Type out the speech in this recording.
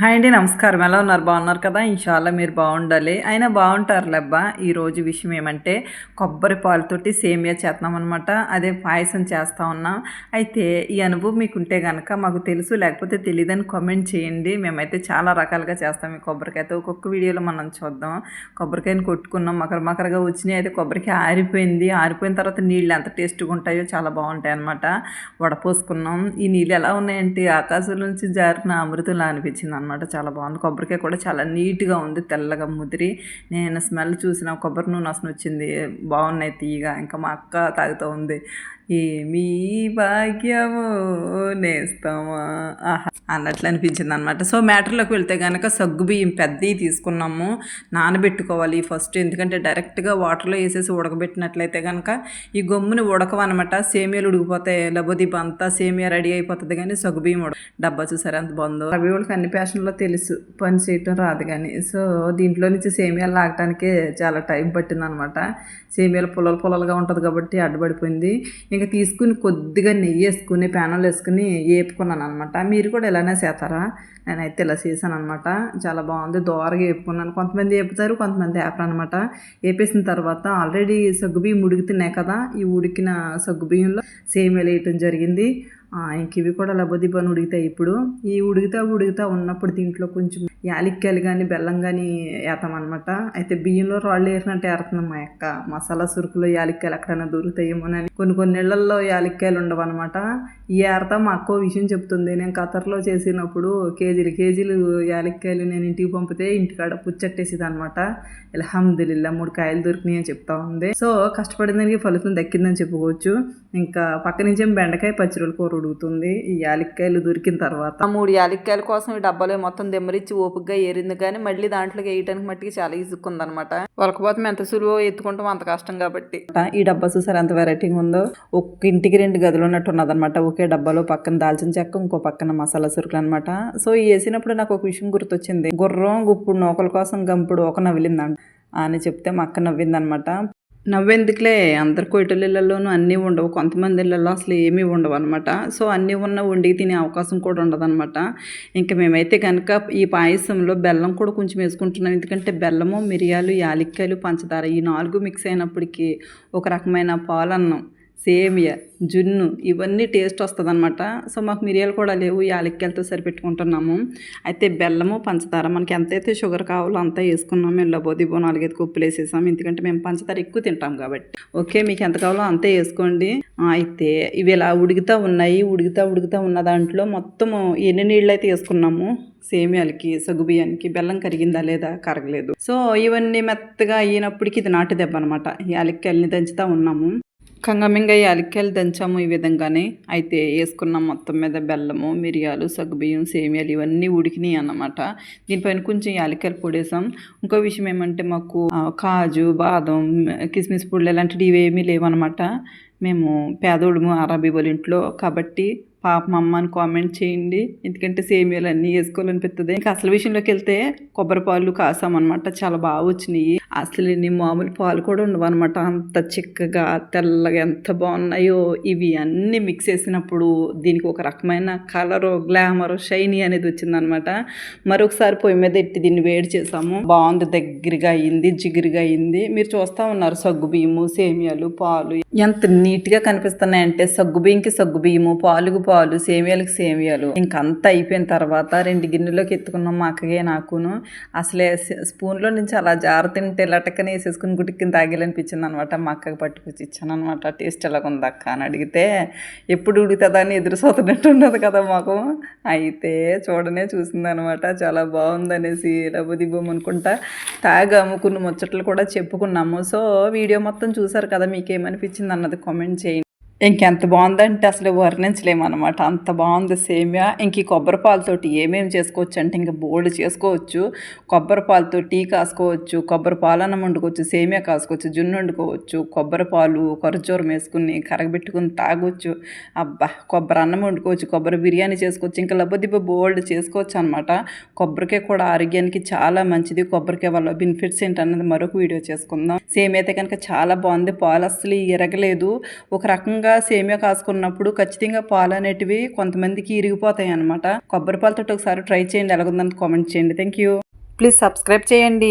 Hi అండి నమస్కారం. ఎలా ఉన్నారు? బాగున్నారు కదా? ఇన్షాల్లా మీరు బాగుండాలి. అయినా బాగుంటారు లెబ్బా ఈరోజు విషయం ఏమంటే కొబ్బరి పాలతోటి సేమియా చేస్తున్నాం అనమాట అదే పాయసం చేస్తూ ఉన్నాం. అయితే ఈ అనుభవం మీకు ఉంటే కనుక మాకు తెలుసు లేకపోతే తెలియదని కామెంట్ చేయండి. మేమైతే చాలా రకాలుగా చేస్తాం ఈ కొబ్బరికాయతో. ఒక్కొక్క వీడియోలో మనం చూద్దాం. కొబ్బరికాయని కొట్టుకున్నాం మకర మకరగా వచ్చినాయి. అయితే కొబ్బరికాయ ఆరిపోయింది. ఆరిపోయిన తర్వాత నీళ్ళు ఎంత టేస్ట్గా ఉంటాయో చాలా బాగుంటాయి అనమాట వడపోసుకున్నాం. ఈ నీళ్ళు ఎలా ఉన్నాయంటే ఆకాశం నుంచి జారిన అమృతంలా అనిపించింది అనమాట చాలా బాగుంది. కొబ్బరికాయ కూడా చాలా నీట్గా ఉంది. తెల్లగా ముదిరి. నేను స్మెల్ చూసిన కొబ్బరి నూనె అసలు వచ్చింది. బాగున్నాయి తీయగా. ఇంకా మా అక్క తాగుతూ ఉంది. ఏమీ భాగ్యము నేస్తామా? ఆహా. అన్నట్లు అనిపించింది అనమాట సో మ్యాటర్లోకి వెళ్తే కనుక సగ్గు బియ్యం పెద్దవి తీసుకున్నాము. నానబెట్టుకోవాలి ఫస్ట్. ఎందుకంటే డైరెక్ట్గా వాటర్లో వేసేసి ఉడకబెట్టినట్లయితే కనుక ఈ గమ్ముని ఉడకవన్నమాట సేమియాలు ఉడికిపోతాయి. లబోదీప అంతా సేమియా రెడీ అయిపోతుంది. కానీ సగ్గు బియ్యం ఉడక డబ్బా చూసారు? అంత బాగుందో. అవి వాళ్ళకి అన్ని ఫ్యాషన్లో తెలుసు పని చేయటం రాదు కానీ. సో దీంట్లో నుంచి సేమియాలు లాగటానికే చాలా టైం పట్టింది అనమాట సేమియాలు పొలాలు పొలాలుగా ఉంటుంది కాబట్టి అడ్డుపడిపోయింది. ఇంకా తీసుకుని కొద్దిగా నెయ్యి వేసుకుని ప్యానల్ వేసుకుని వేపుకున్నాను అనమాట మీరు కూడా ఇలానే చేస్తారా? నేనైతే ఇలా చేశాను అనమాట చాలా బాగుంది దోరగా వేపుకున్నాను కొంతమంది వేపుతారు కొంతమంది వేపరు అనమాట వేపేసిన తర్వాత ఆల్రెడీ సగ్గుబియ్యం ఉడికితున్నాయి కదా ఈ ఉడికిన సగ్గుబియ్యంలో సేమియాలు వేయటం జరిగింది. ఇంక ఇవి కూడా లబోదిబ్బని ఉడుకుతాయి. ఇప్పుడు ఈ ఉడుకుతా ఉడుకుతా ఉన్నప్పుడు దీంట్లో కొంచెం యాలిక్కాయలు కానీ బెల్లం కానీ వేస్తామన్నమాట అయితే బియ్యంలో రాళ్ళు వేసినట్టు వేస్తున్నాం మా యొక్క మసాలా సురుకులో యాలిక్కాయలు ఎక్కడైనా దొరుకుతాయేమోనని. కొన్ని కొన్ని నీళ్ళల్లో యాలిక్కాయలు ఉండవన్నమాట. ఈ ఏరతా మా అక్కో విషయం చెప్తుంది. నేను ఖతర్లో చేసినప్పుడు కేజీలు కేజీలు యాలిక్కాయలు నేను ఇంటికి పంపితే ఇంటికాడ పుచ్చట్టేసేది అనమాట అల్హమ్దుల్లా మూడు కాయలు దొరికినాయి అని చెప్తా ఉంది. సో కష్టపడిన దానికి ఫలితం దక్కిందని చెప్పుకోవచ్చు. ఇంకా పక్క నుంచి ఏం బెండకాయ పచ్చిరొల కూర ఉడుకుతుంది. ఈ యాలిక్కాయలు దొరికిన తర్వాత. ఆ మూడు యాలిక్కాయల కోసం ఈ డబ్బాలో మొత్తం దెమ్మరిచ్చి ఓపికగా ఏరింది కానీ మళ్ళీ దాంట్లోకి వేయటానికి మట్టికి చాలా ఇసుక్కుంది అనమాట వలకపోతే ఎంత సులువు ఎత్తుకుంటాం అంత కష్టం కాబట్టి. ఈ డబ్బా చూసారు ఎంత వెరైటీగా ఉందో? ఒక్క ఇంటికి రెండు గదులు ఉన్నట్టు ఉన్నదన్నమాట. ఒకే డబ్బాలో పక్కన దాల్చిన చెక్క ఇంకో పక్కన మసాలా సురుకులు అనమాట సో ఈ వేసినప్పుడు నాకు ఒక విషయం గుర్తొచ్చింది. గుర్రం గుప్పుడు నూకల కోసం గంపుడు ఒక నవ్విలిందంట. అని చెప్తే మా అక్క నవ్విందనమాట నవ్వెందుకులే? అందరి కోయిటలలోనూ అన్నీ ఉండవు. కొంతమంది ఇళ్ళల్లో అసలు ఏమీ ఉండవు అనమాట సో అన్నీ ఉన్న వండికి తినే అవకాశం కూడా ఉండదన్నమాట. ఇంకా మేమైతే కనుక ఈ పాయసంలో బెల్లం కూడా కొంచెం వేసుకుంటున్నాం. ఎందుకంటే బెల్లము మిరియాలు యాలిక్కాయలు పంచదార ఈ నాలుగు మిక్స్ అయినప్పటికీ ఒక రకమైన పాలన్నం. సేమియా జున్ను ఇవన్నీ టేస్ట్ వస్తుంది అనమాట సో మాకు మిరియాలు కూడా లేవు. యాలక్కాయలతో సరిపెట్టుకుంటున్నాము. అయితే బెల్లము పంచదార మనకి ఎంతైతే షుగర్ కావాలో అంతా వేసుకున్నాము. మేము లబోదిబో నాలుగైదు కుప్పులు వేసేసాము. ఎందుకంటే మేము పంచదార ఎక్కువ తింటాం కాబట్టి. ఓకే మీకు ఎంత కావాలో అంతే వేసుకోండి. అయితే ఇవి ఇలా ఉడుకుతా ఉన్నాయి. ఉడుకుతా ఉడుకుతా ఉన్న దాంట్లో మొత్తము ఎన్ని నీళ్ళు అయితే వేసుకున్నాము? సేమియాలకి సగ్గుబియ్యానికి బెల్లం కరిగిందా లేదా కరగలేదు. సో ఇవన్నీ మెత్తగా అయినప్పటికీ ఇది నాటు దెబ్బ అనమాట యాలక్కాయలని దంచుతూ ఉన్నాము. కంగమింగ యాలక్కాయలు దంచాము ఈ విధంగానే. అయితే వేసుకున్న మొత్తం మీద బెల్లము మిరియాలు సగ్గుబియ్యం సేమియాలు ఇవన్నీ ఉడికినాయి అన్నమాట. దీనిపైన కొంచెం యాలక్కాయలు పొడేసాం. ఇంకో విషయం ఏమంటే మాకు కాజు బాదం కిస్మిస్ పొడులు ఇలాంటివి ఇవేమీ లేవన్నమాట. మేము పేదోడుము అరబీ వాళ్ళ ఇంట్లో కాబట్టి పాప అమ్మ అని కామెంట్ చేయండి. ఎందుకంటే సేమియాలు అన్నీ వేసుకోవాలనిపిస్తుంది ఇంకా అసలు విషయంలోకి వెళ్తే కొబ్బరి పాలు కాసామన్నమాట చాలా బాగా వచ్చినాయి. అసలు ఇన్ని మామూలు పాలు కూడా ఉండవన్నమాట అంత చిక్కగా తెల్లగా ఎంత బాగున్నాయో. ఇవి అన్నీ మిక్స్ చేసినప్పుడు దీనికి ఒక రకమైన కలరు గ్లామర్ షైనీ అనేది వచ్చిందనమాట మరొకసారి పొయ్యి మీద ఎట్టి దీన్ని వేడి చేసాము. బాగుంది దగ్గరగా అయింది జిగురుగా అయింది. మీరు చూస్తా ఉన్నారు సగ్గు బియ్యము సేమియాలు పాలు. ఎంత నీట్గా కనిపిస్తున్నాయంటే సగ్గు బియ్యంకి సగ్గు బియ్యము పాలుకు పాలు సేమియాలకు సేమియాలు. ఇంకంతా అయిపోయిన తర్వాత రెండు గిన్నెలోకి ఎత్తుకున్నాం మా అక్కగే నాకును. అసలే స్పూన్లో నుంచి అలా జార తింటే లటకని వేసేసుకుని గుటిక్కిని తాగేలనిపించింది అనమాట మా అక్కకి పట్టుకొచ్చి ఇచ్చాను అనమాట టేస్ట్ ఎలాగుంది అక్క అని అడిగితే ఎప్పుడు ఉడుకుతుందా అని ఎదురు సోతున్నట్టు ఉన్నది కదా మాకు. అయితే చూడనే చూసింది అనమాట చాలా బాగుందనేసి డబ్బుదిబ్బం అనుకుంటా తాగాము కొన్ని ముచ్చట్లు కూడా చెప్పుకున్నాము. సో వీడియో మొత్తం చూసారు కదా మీకేమనిపించింది అన్నది కామెంట్ చేయండి. ఇంకెంత బాగుందంటే అసలు వర్ణించలేము అనమాట అంత బాగుంది సేమియా. ఇంక ఈ కొబ్బరి పాలతోటి ఏమేమి చేసుకోవచ్చు అంటే ఇంకా బోల్డ్ చేసుకోవచ్చు. కొబ్బరి పాలతో టీ కాసుకోవచ్చు. కొబ్బరి పాలన్నం వండుకోవచ్చు సేమియా కాసుకోవచ్చు జున్ను వండుకోవచ్చు. కొబ్బరి పాలు కొరచూరం వేసుకుని కరగబెట్టుకుని తాగొచ్చు. అబ్బా! కొబ్బరి అన్నం వండుకోవచ్చు కొబ్బరి బిర్యానీ చేసుకోవచ్చు ఇంకా లబ్బదిబ్బ బోల్డ్ చేసుకోవచ్చు అనమాట కొబ్బరికే కూడా ఆరోగ్యానికి చాలా మంచిది. కొబ్బరికే వల్ల బెనిఫిట్స్ ఏంటన్నది మరొక వీడియో చేసుకుందాం. సేమ్ అయితే కనుక చాలా బాగుంది. పాలు అస్సలు ఎరగలేదు ఒక రకంగా ఇలాగా సేమియా కాసుకున్నప్పుడు ఖచ్చితంగా పాలు అనేటివి కొంతమందికి ఇరిగిపోతాయి అనమాట కొబ్బరి పాలతో ఒకసారి ట్రై చేయండి. ఎలాగుందని కామెంట్ చేయండి. థ్యాంక్ యూ ప్లీజ్ సబ్స్క్రైబ్ చేయండి.